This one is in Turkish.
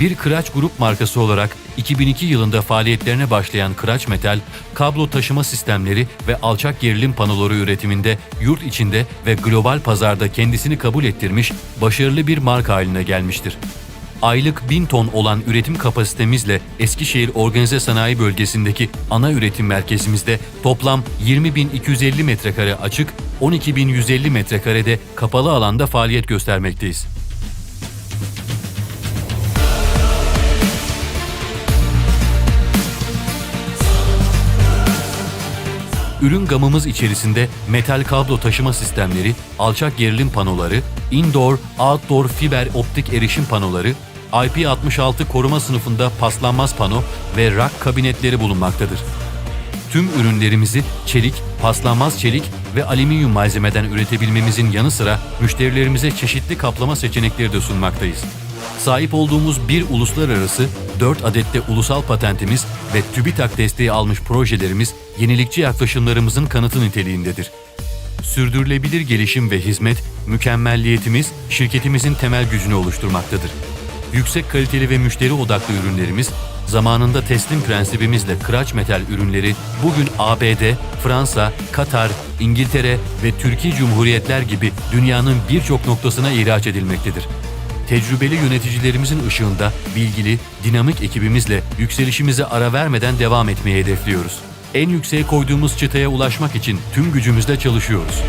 Bir Kıraç Grup markası olarak 2002 yılında faaliyetlerine başlayan Kıraç Metal, kablo taşıma sistemleri ve alçak gerilim panoları üretiminde yurt içinde ve global pazarda kendisini kabul ettirmiş başarılı bir marka haline gelmiştir. Aylık 1000 ton olan üretim kapasitemizle Eskişehir Organize Sanayi Bölgesi'ndeki ana üretim merkezimizde toplam 20.250 metrekare açık, 12.150 metrekarede kapalı alanda faaliyet göstermekteyiz. Ürün gamımız içerisinde metal kablo taşıma sistemleri, alçak gerilim panoları, indoor, outdoor fiber optik erişim panoları, IP66 koruma sınıfında paslanmaz pano ve rak kabinetleri bulunmaktadır. Tüm ürünlerimizi çelik, paslanmaz çelik ve alüminyum malzemeden üretebilmemizin yanı sıra müşterilerimize çeşitli kaplama seçenekleri de sunmaktayız. Sahip olduğumuz bir uluslararası 4 adette ulusal patentimiz ve TÜBİTAK desteği almış projelerimiz yenilikçi yaklaşımlarımızın kanıtı niteliğindedir. Sürdürülebilir gelişim ve hizmet, mükemmelliyetimiz şirketimizin temel gücünü oluşturmaktadır. Yüksek kaliteli ve müşteri odaklı ürünlerimiz, zamanında teslim prensibimizle Kıraç Metal ürünleri bugün ABD, Fransa, Katar, İngiltere ve Türkiye Cumhuriyetler gibi dünyanın birçok noktasına ihraç edilmektedir. Tecrübeli yöneticilerimizin ışığında bilgili, dinamik ekibimizle yükselişimize ara vermeden devam etmeyi hedefliyoruz. En yükseğe koyduğumuz çıtaya ulaşmak için tüm gücümüzle çalışıyoruz.